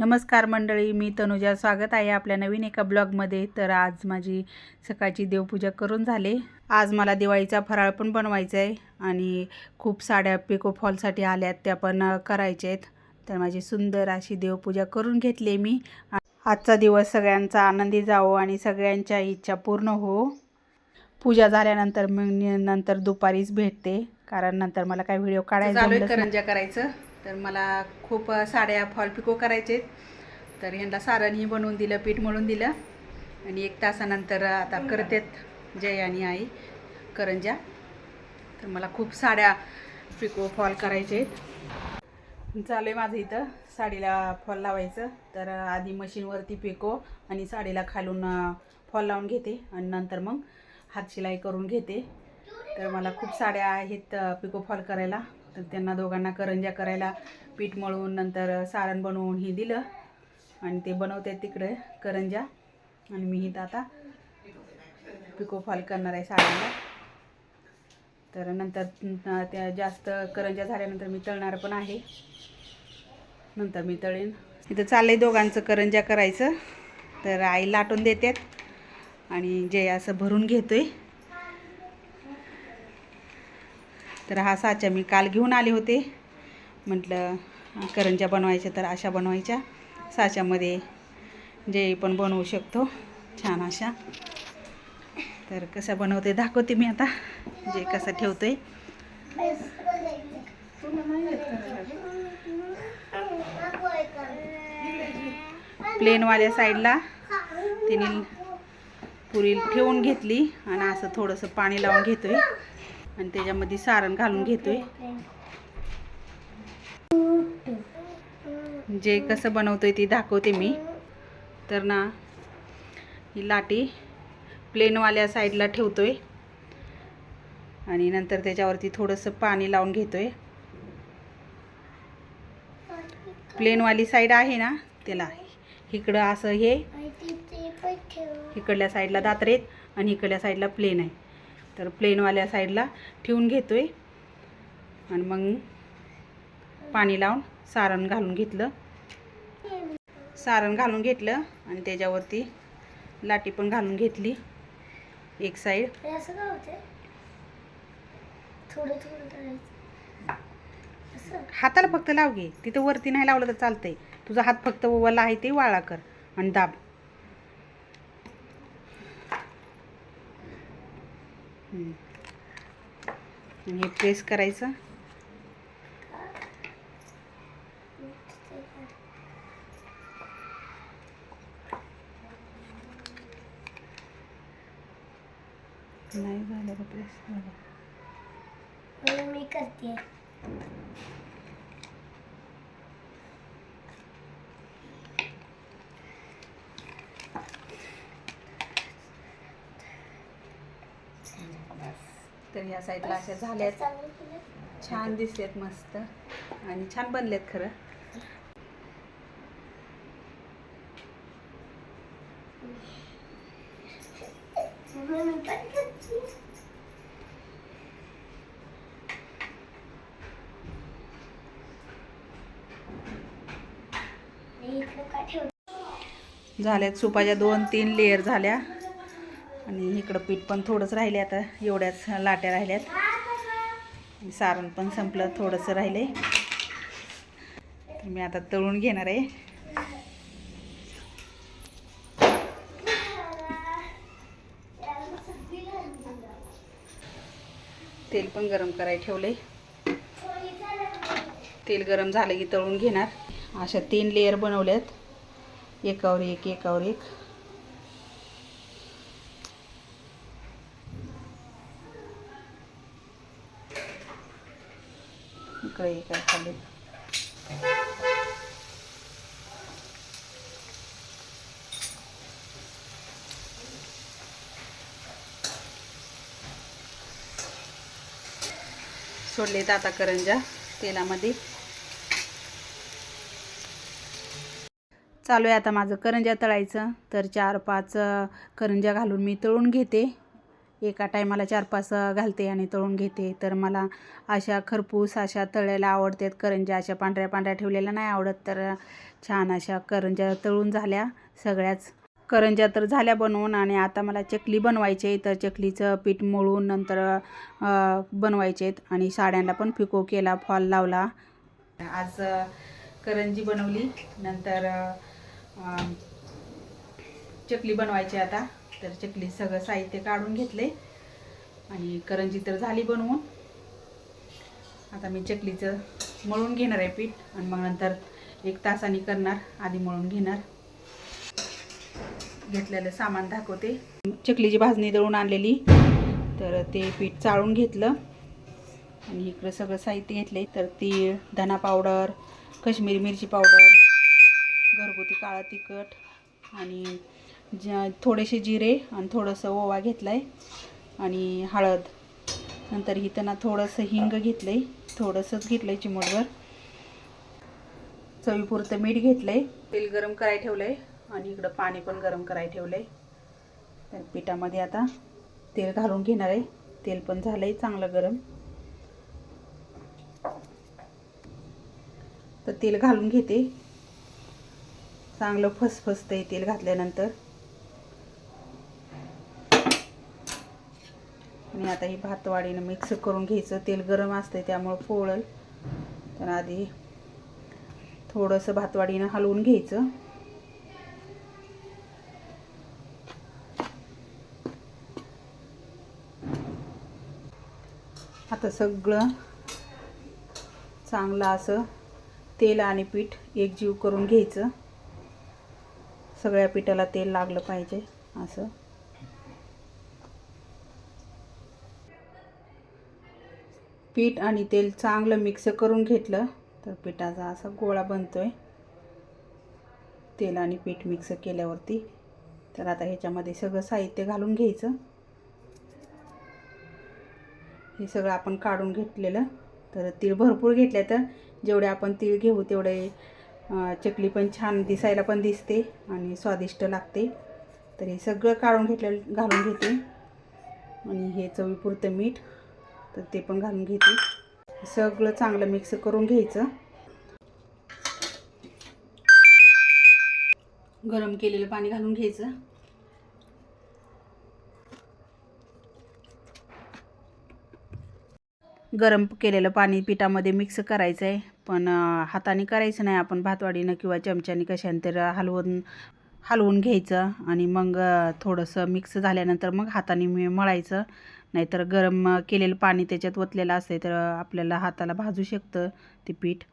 नमस्कार मंडळी मी तनुजा स्वागत आहे आपल्या नवीन एका ब्लॉगमध्ये. तर आज माझी सकाळची देवपूजा करून झाले. आज मला दिवाळीचा फराळ पण बनवायचा आहे आणि खूप साड्या पिको फॉलसाठी आल्यात त्या पण करायच्या आहेत. तर माझी सुंदर अशी देवपूजा करून घेतली मी. आजचा दिवस सगळ्यांचा आनंदी जावो आणि सगळ्यांच्या इच्छा पूर्ण हो. पूजा झाल्यानंतर मग नि- नंतर दुपारीच भेटते कारण नंतर मला काय व्हिडिओ काढायचा करंजा करायचं? तर मला खूप साड्या फॉल पिको करायचे तर ह्यांना सारणही बनवून दिलं पीठ मळून दिलं. आणि एक तासानंतर आता करतेत जय आणि आई करंजा. तर मला खूप साड्या पिको फॉल करायचे आहेत. चालू आहे माझं इथं साडीला फॉल लावायचं. तर आधी मशीनवरती पिको आणि साडीला खालून फॉल लावून घेते. आणि नंतर मग हातशिलाई करून घेते. तर मला खूप साड्या आहेत पिको फॉल करायला. तर त्यांना दोघांना करंज्या करायला पीठ मळून नंतर सारण बनवून हे दिलं. आणि ते बनवते तिकडे करंज्या. आणि मी इथं आता पिको फॉल करणार आहे सारणला. तर नंतर त्या जास्त करंज्या झाल्यानंतर मी तळणार पण आहे. नंतर मी तळेन. इथं चाललंय दोघांचं करंज्या करायचं. तर आई लाटून देतात. आणि जय असं भरून घेतोय. तर हा साचा मी काल घेऊन आले होते. म्हटलं करंजा बनवायच्या तर अशा बनवायच्या. साच्यामध्ये जे पण बनवू शकतो छान अशा. तर कसं बनवते दाखवते मी आता जे कसं ठेवतोय. प्लेनवाल्या साईडला तिने पुरी ठेवून घेतली आणि असं थोडंसं पाणी लावून घेतोय. आणि त्याच्यामध्ये सारण घालून घेतोय. जे कसं बनवतोय ते दाखवते मी. तर ना ही लाटी प्लेनवाल्या साईडला ठेवतोय. आणि नंतर त्याच्यावरती थोडंसं पाणी लावून घेतोय. प्लेनवाली साईड आहे ना त्याला. इकडं असं हे. इकडल्या साईडला दात्रेत आणि इकडल्या साईडला प्लेन आहे. तर प्लेनवाल्या साईडला ठेवून घेतोय. आणि मग पाणी लावून सारण घालून घेतलं. सारण घालून घेतलं आणि त्याच्यावरती लाटी पण घालून घेतली. एक साईड. थोडं थोडं हाताला फक्त लाव घे तिथं वरती नाही लावलं तर चालतंय. तुझा हात फक्त ओवाला आहे ते वाळा कर आणि दाब हम्म. आणि हे प्रेस करायचं. नाही झालं प्रेस झालं मी करते. तर या साईडला अशा झाल्यात. छान दिसतात मस्त. आणि छान बनलेत खरं. झाल्यात सुपाच्या दोन तीन लेअर झाल्या. आणि इकडं पीठ पण थोडंच राहिले आता एवढ्याच लाट्या राहिल्यात. सारण पण संपलं थोडंसं राहिले. तर मी आता तळून घेणार आहे. तेल पण गरम करायला ठेवले तेल गरम झालं की तळून घेणार. अशा तीन लेअर बनवल्यात. एकावर एक एकावर एक. इकडे काय खाली. सोडले आता करंजा तेलामध्ये. चालू आहे आता माझं करंजा तळायचं. तर चार पाच करंजा घालून मी तळून घेते. एका टायमाला चार पाच घालते आणि तळून घेते. तर मला अशा खरपूस अशा तळायला आवडतात. करंज्या अशा पांढऱ्या पांढऱ्या ठेवलेल्या नाही आवडत. तर छान अशा करंज्या तळून झाल्या सगळ्याच. करंज्या तर झाल्या बनवून आणि आता मला चकली बनवायची आहे. तर चकलीचं पीठ मळून नंतर बनवायचे आहेत. आणि साड्यांना पण पिको केला फॉल लावला. आज करंजी बनवली. नंतर चकली बनवायची आता. तर चकली सगळं साहित्य काढून घेतले. आणि करंजी तर झाली बनवून. आता मी चकलीचं मळून घेणार आहे पीठ आणि मग नंतर एक तासाने करणार आधी मळून घेणार. घेतलेलं सामान दाखवते. चकलीची भाजणी दळून आणलेली. तर ते पीठ चाळून घेतलं. आणि इकडं सगळं साहित्य घेतले तर तीळ धना पावडर कश्मीरी मिरची पावडर घरगुती काळा तिखट आणि ज थोडेसे जिरे आणि थोडंसं ओवा घेतला आहे आणि हळद. नंतर इथं ना थोडंसं हिंग घेतलं आहे थोडंसंच घेतलं आहे चिमटभर. चवीपुरतं मीठ घेतलं आहे तेल गरम करायला ठेवलं आहे आणि इकडं पाणी पण गरम करायला ठेवलं आहे तर पिठामध्ये आता तेल घालून घेणार आहे. तेल पण झालं आहे चांगलं गरम. तर तेल घालून घेते. चांगलं फसफसतं आहे तेल घातल्यानंतर. आणि आता ही भातवाडीनं मिक्स करून घ्यायचं. तेल गरम असतं त्यामुळं फोळल तर आधी थोडंसं भातवाडीनं हलवून घ्यायचं. आता सगळं चांगलं असं तेल आणि पीठ एकजीव करून घ्यायचं. सगळ्या पिठाला तेल लागलं पाहिजे असं. पीठ आणि तेल चांगलं मिक्स करून घेतलं तर पिठाचा असा गोळा बनतो आहे तेल आणि पीठ मिक्स केल्यावरती. तर आता ह्याच्यामध्ये सगळं साहित्य घालून घ्यायचं. हे सगळं आपण काढून घेतलेलं. तर तीळ भरपूर घेतले तर जेवढे आपण तीळ घेऊ तेवढे चकली पण छान दिसायला पण दिसते आणि स्वादिष्ट लागते. तर हे सगळं काढून घेतलं घालून घेते. आणि हे चवीपुरतं मीठ. तर ते पण घालून घेते. सगळं चांगलं मिक्स करून घ्यायचं. गरम केलेलं पाणी घालून घ्यायचं. गरम केलेलं पाणी पिठामध्ये मिक्स करायचं आहे पण हाताने करायचं नाही. आपण भातवाडीनं किंवा चमच्याने कशाने तर हलवून हलवून घ्यायचं. आणि मग थोडंसं मिक्स झाल्यानंतर मग हाताने मळायचं. नाहीतर गरम केलेलं पाणी त्याच्यात ओतलेलं असते तर आपल्याला हाताला भाजू शकतं ते पीठ.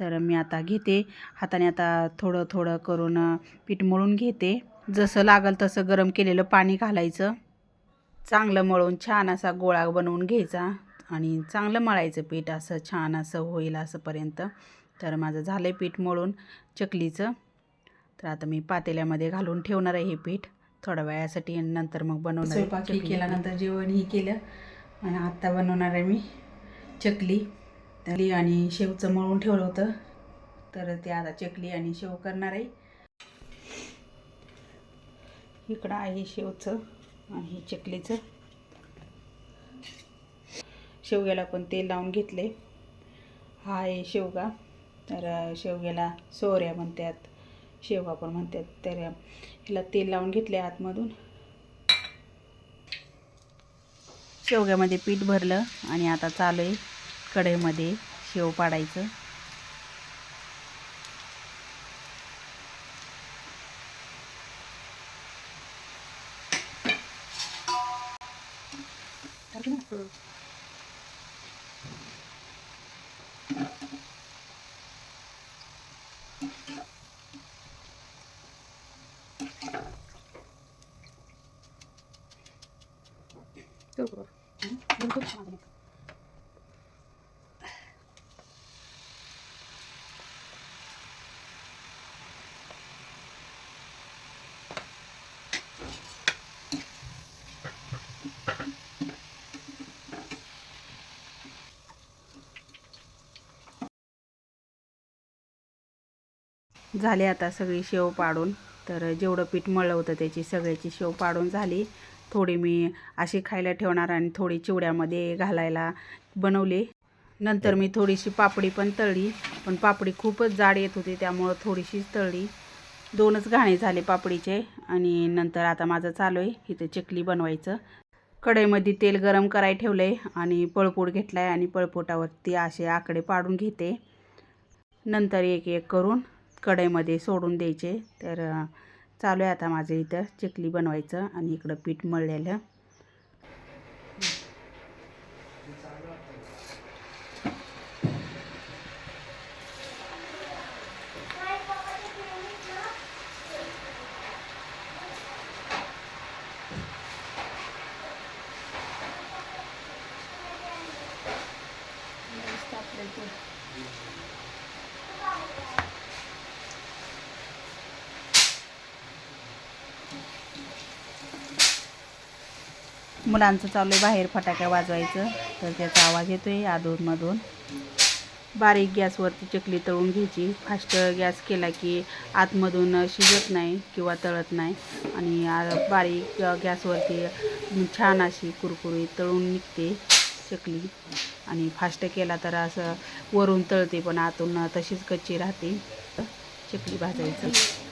तर मी आता घेते. हाताने आता थोडं थोडं करून पीठ मळून घेते. जसं लागल तसं गरम केलेलं पाणी घालायचं. चांगलं मळून छान असा गोळा बनवून घ्यायचा आणि चांगलं मळायचं पीठ असं छान असं होईल असंपर्यंत तर माझं झालं आहे पीठ मळून चकलीचं. तर आता मी पातेल्यामध्ये घालून ठेवणार आहे हे पीठ. थोड्या वेळासाठी आणि नंतर मग बनवणार स्वयंपाक. केल्यानंतर जेवणही केलं. आणि आत्ता बनवणार आहे मी चकली. तरी आणि शेवचं मळून ठेवलं होतं. तर ते आता चकली आणि शेव करणार आहे. इकडं आहे शेवचं आणि हे चकलीचं. शेवग्याला पण तेल लावून घेतले हा आहे शेवगा. तर शेवग्याला सोऱ्या म्हणतात. शेवगा पण म्हणतात. तर ह्याला तेल लावून घेतले आतमधून. शेवग्यामध्ये पीठ भरलं आणि आता चालू आहे कढईमध्ये शेव पाडायचं. झाले आता सगळी शेव पाडून. तर जेवढं पीठ मळलं होतं त्याची सगळ्याची शेव पाडून झाली. थोडी मी अशी खायला ठेवणार आणि थोडी चिवड्यामध्ये घालायला बनवले. नंतर मी थोडीशी पापडी पण तळली पण पापडी खूपच जाड येत होती त्यामुळं थोडीशीच तळली. दोनच घाणे झाले पापडीचे आणि नंतर आता माझं चालू आहे इथं चिकली बनवायचं. कढईमध्ये तेल गरम करायला ठेवलं आहे आणि पळपूट घेतला आहे आणि पळपोटावरती असे आकडे पाडून घेते. नंतर एक एक करून कढईमध्ये सोडून द्यायचे. तर चालू आहे आता माझं इथं. चिकली बनवायचं आणि इकडं पीठ मळलेलं. मुलांचं चालू आहे बाहेर फटाक्या वाजवायचं. तर त्याचा आवाज येतो आहे अधूनमधून बारीक गॅसवरती चकली तळून घ्यायची. फास्ट गॅस केला की आतमधून शिजत नाही किंवा तळत नाही. आणि बारीक गॅसवरती छान अशी कुरकुरी तळून निघते चकली. आणि फास्ट केला तर असं वरून तळते पण आतून तशीच कच्ची राहते. चकली भाजायची.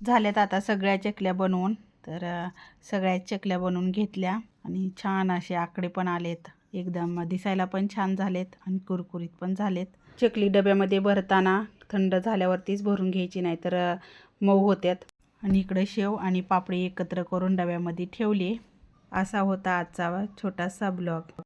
झाल्यात आता सगळ्या चकल्या बनवून. तर सगळ्या चकल्या बनवून घेतल्या आणि छान असे आकडे पण आलेत. एकदम दिसायला पण छान झालेत आणि कुरकुरीत पण झालेत. चकली डब्यामध्ये भरताना थंड झाल्यावरतीच भरून घ्यायची नाही तर मऊ होत्यात. आणि इकडं शेव आणि पापडी एकत्र करून डब्यामध्ये ठेवली. असा होता आजचा छोटासा ब्लॉग.